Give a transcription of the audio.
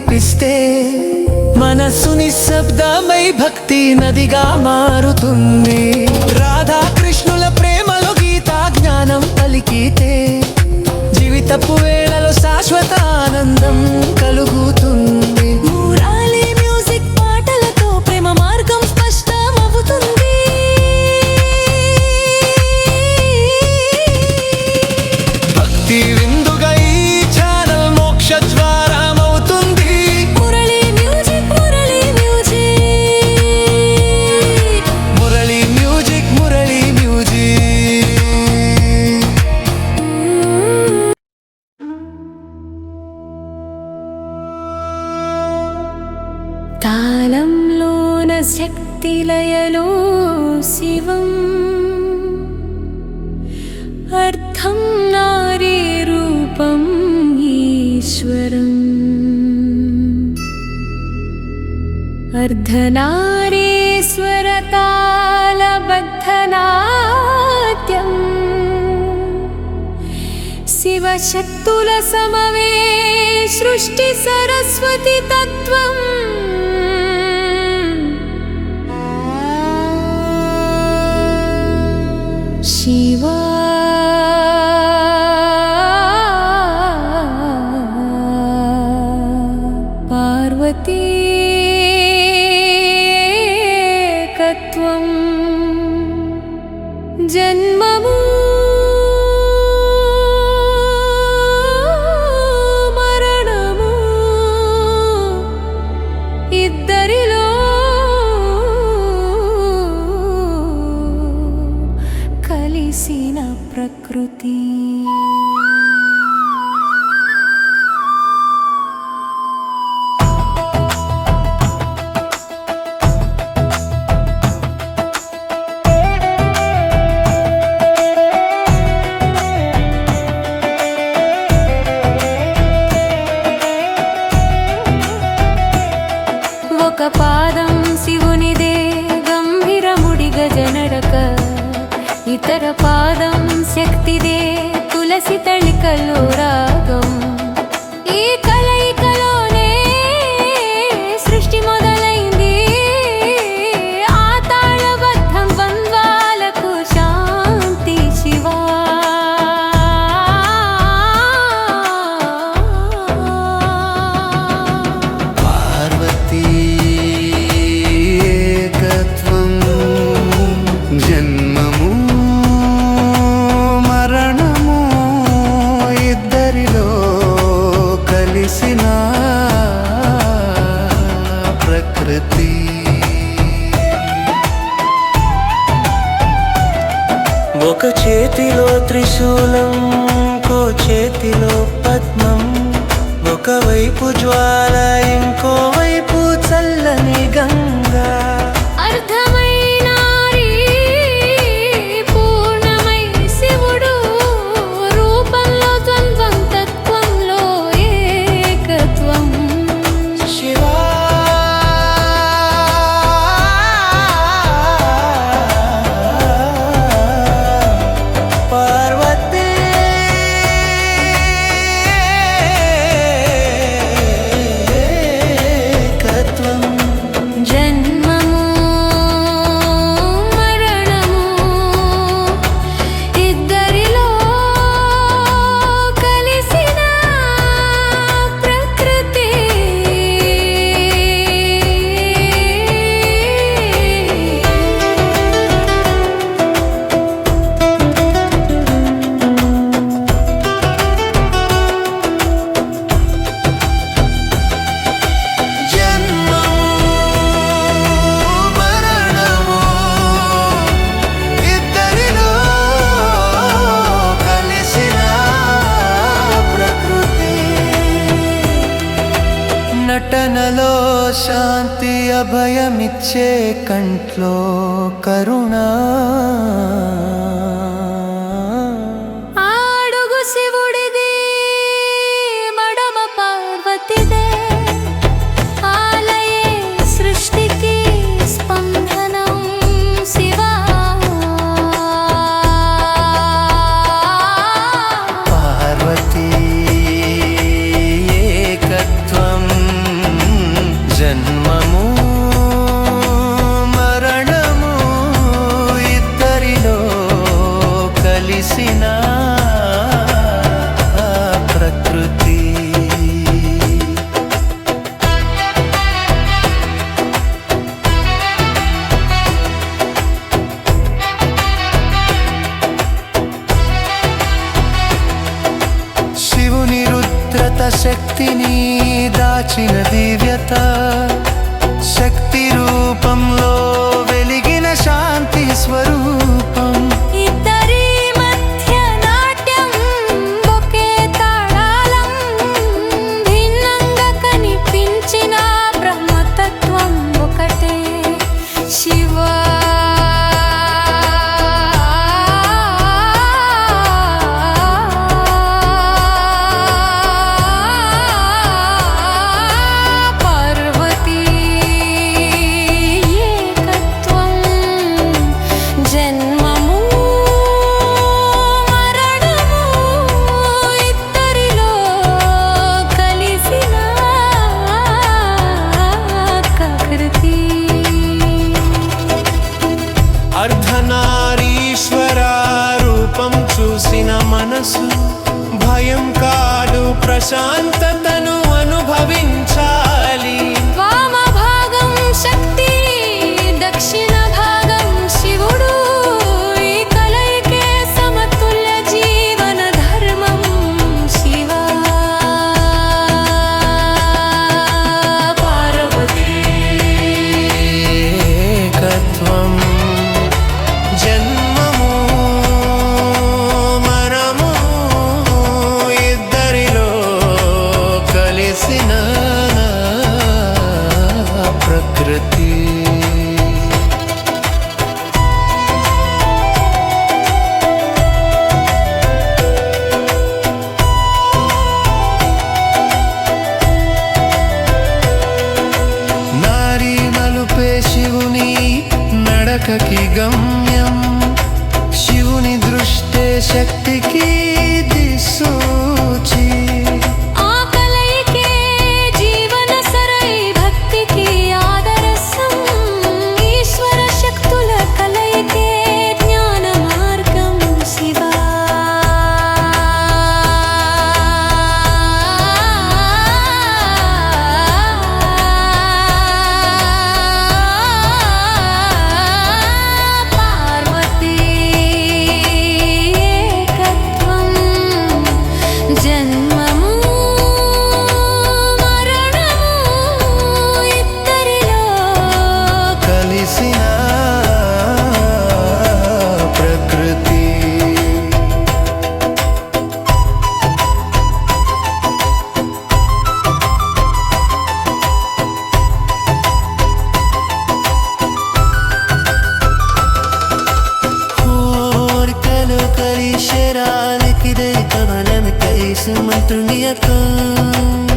వినిపిస్తే మనసుని శబ్దమై భక్తి నదిగా మారుతుంది. రాధాకృష్ణుల ప్రేమలో గీతా జ్ఞానం పలికితే జీవితపు వేళలో శాశ్వత ఆనందం लोनशक्तिलय लो शिवम्। अर्थं नारीरूपम् ईश्वरम्। अर्धनारीश्वरतालबद्धनात्यम् शिवशक्तुलसमवे सृष्टि तत्त्वम्। కత్వం జన్మము మరణము ఇద్దరిలో కలిసిన ప్రకృతి తులసి తళికలో ప్రకృతి ఒక చేతిలో త్రిశూలం ఇంకో చేతిలో పద్మం. ఒకవైపు జ్వాలయం శాంతి అభయమిచ్చే కంట్లో కరు వెలిసిన ప్రకృతి. శివుని రుద్రత శక్తిని దాచిన దివ్యత శక్తి రూపంలో మనసు భయం కాదు ప్రశాంత శివునికి గమ్యం. శివుని దృష్టే శక్తికి దిశో. Paris'in mentruniatku